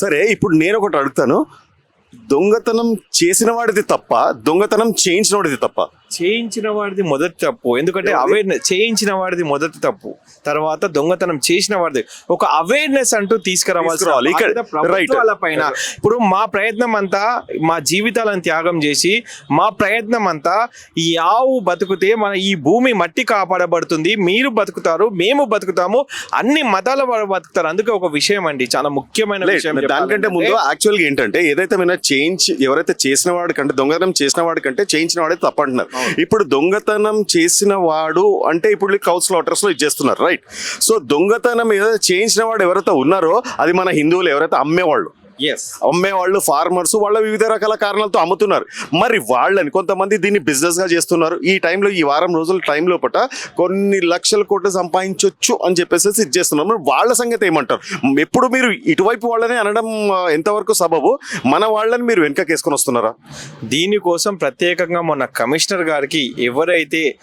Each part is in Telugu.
సరే ఇప్పుడు నేను ఒకటి అడుగుతాను. దొంగతనం చేసిన వాడిది తప్ప దొంగతనం చేయించిన వాడిది తప్ప చేయించిన వాడిది మొదటి తప్పు. ఎందుకంటే అవేర్నెస్ చేయించిన వాడిది మొదటి తప్పు. తర్వాత దొంగతనం చేసిన వాడిది. ఒక అవేర్నెస్ అంటూ తీసుకురావాల్సిన తీసుకురావాలి. ఇక్కడ- బాధ్యత ప్రభుత్వాల పైన ఇప్పుడు మా ప్రయత్నం అంతా మా జీవితాలను త్యాగం చేసి మా ప్రయత్నం అంతా ఈ ఆవు బతుకుతే మన ఈ భూమి మట్టి కాపాడబడుతుంది. మీరు బతుకుతారు మేము బతుకుతాము. అన్ని మతాల వారు బతుకుతారు. అందుకే ఒక విషయం అండి. చాలా ముఖ్యమైన విషయం దానికంటే ముందు యాక్చువల్గా ఏంటంటే ఏదైతే చేయించి ఎవరైతే చేసిన వాడి కంటే దొంగతనం చేసిన వాడి కంటే చేయించిన వాడే తప్పు అంటున్నారు ఇప్పుడు దొంగతనం చేసిన వాడు అంటే ఇప్పుడు కౌన్సిల్ లాటర్స్లో ఇచ్చేస్తున్నారు రైట్ సో దొంగతనం ఏదైతే చేయించిన వాడు ఎవరైతే ఉన్నారో అది మన హిందువులు ఎవరైతే అమ్మేవాళ్ళు అమ్మేవాళ్ళు ఫార్మర్స్ వాళ్ళ వివిధ రకాల కారణాలతో అమ్ముతున్నారు. మరి వాళ్ళని కొంతమంది దీన్ని బిజినెస్గా చేస్తున్నారు. ఈ టైంలో ఈ వారం రోజుల టైం లోపల కొన్ని లక్షల కోట్లు సంపాదించవచ్చు అని చెప్పేసి ఇది చేస్తున్నారు. మరి వాళ్ళ సంగతి ఏమంటారు? ఎప్పుడు మీరు ఇటువైపు వాళ్ళని అనడం ఎంతవరకు సబబు? మన వాళ్ళని మీరు వెనకకేసుకొని వస్తున్నారా? దీనికోసం ప్రత్యేకంగా మొన్న కమిషనర్ గారికి ఎవరైతే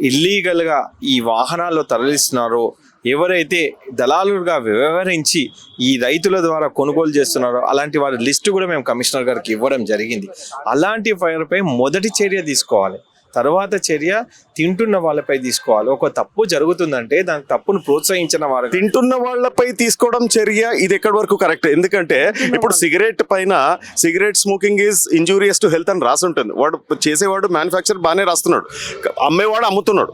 ఇల్లీగల్గా ఈ వాహనాల్లో తరలిస్తున్నారో ఎవరైతే దళాలుగా వ్యవహరించి ఈ రైతుల ద్వారా కొనుగోలు చేస్తున్నారో అలాంటి వారి లిస్టు కూడా మేము కమిషనర్ గారికి ఇవ్వడం జరిగింది. అలాంటి వారిపై మొదటి చర్య తీసుకోవాలి. తర్వాత చర్య తింటున్న వాళ్ళపై తీసుకోవాలి. ఒక తప్పు జరుగుతుందంటే దాని తప్పును ప్రోత్సహించిన వారు తింటున్న వాళ్ళపై తీసుకోవడం చర్య ఇది ఎక్కడి వరకు కరెక్ట్? ఎందుకంటే ఇప్పుడు సిగరెట్ పైన cigarette smoking is injurious to health అని రాసి ఉంటుంది వాడు చేసేవాడు మ్యానుఫ్యాక్చర్ బాగానే రాస్తున్నాడు. అమ్మేవాడు అమ్ముతున్నాడు.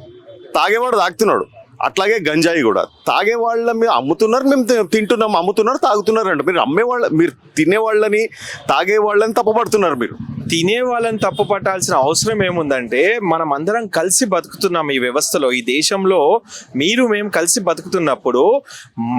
తాగేవాడు తాగుతున్నాడు. అట్లాగే గంజాయి కూడా. తాగే వాళ్ళ మీద అమ్ముతున్నారు మేము తి- తింటున్నాం అమ్ముతున్నారు తాగుతున్నారు అంట మీరు అమ్మే వాళ్ళ మీరు తినే వాళ్ళని తాగే వాళ్ళని తప్పబడుతున్నారు మీరు. తినే వాళ్ళని తప్పు పట్టాల్సిన అవసరం ఏముందంటే మనం అందరం కలిసి బతుకుతున్నాం ఈ వ్యవస్థలో. ఈ దేశంలో మీరు మేము కలిసి బతుకుతున్నప్పుడు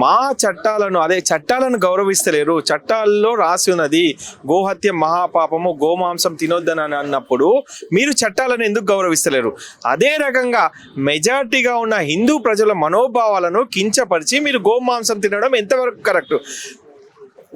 మా చట్టాలను అదే చట్టాలను గౌరవిస్తలేరు. చట్టాల్లో రాసి ఉన్నది గోహత్య మహాపాపము గోమాంసం తినొద్దని అని అన్నప్పుడు మీరు చట్టాలను ఎందుకు గౌరవిస్తలేరు? అదే రకంగా మెజార్టీగా ఉన్న హిందూ ప్రజల మనోభావాలను కించపరిచి మీరు గోమాంసం తినడం ఎంతవరకు కరెక్ట్?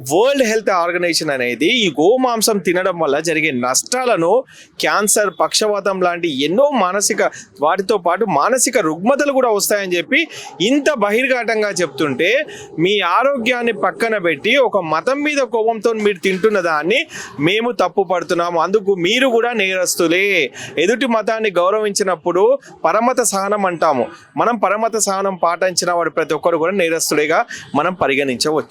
వరల్డ్ హెల్త్ ఆర్గనైజేషన్ అనేది ఈ గోమాంసం తినడం వల్ల జరిగే నష్టాలను క్యాన్సర్ పక్షవాతం లాంటి ఎన్నో మానసిక వాటితో పాటు మానసిక రుగ్మతలు కూడా వస్తాయని చెప్పి ఇంత బహిర్ఘాటంగా చెప్తుంటే మీ ఆరోగ్యాన్ని పక్కన పెట్టి ఒక మతం మీద కోపంతో మీరు తింటున్న దాన్ని మేము తప్పు పడుతున్నాము. అందుకు మీరు కూడా నేరస్తులే. ఎదుటి మతాన్ని గౌరవించినప్పుడు పరమత సహనం అంటాము. మనం పరమత సహనం పాటించిన వాడు ప్రతి ఒక్కరు కూడా నేరస్తుడిగా మనం పరిగణించవచ్చు.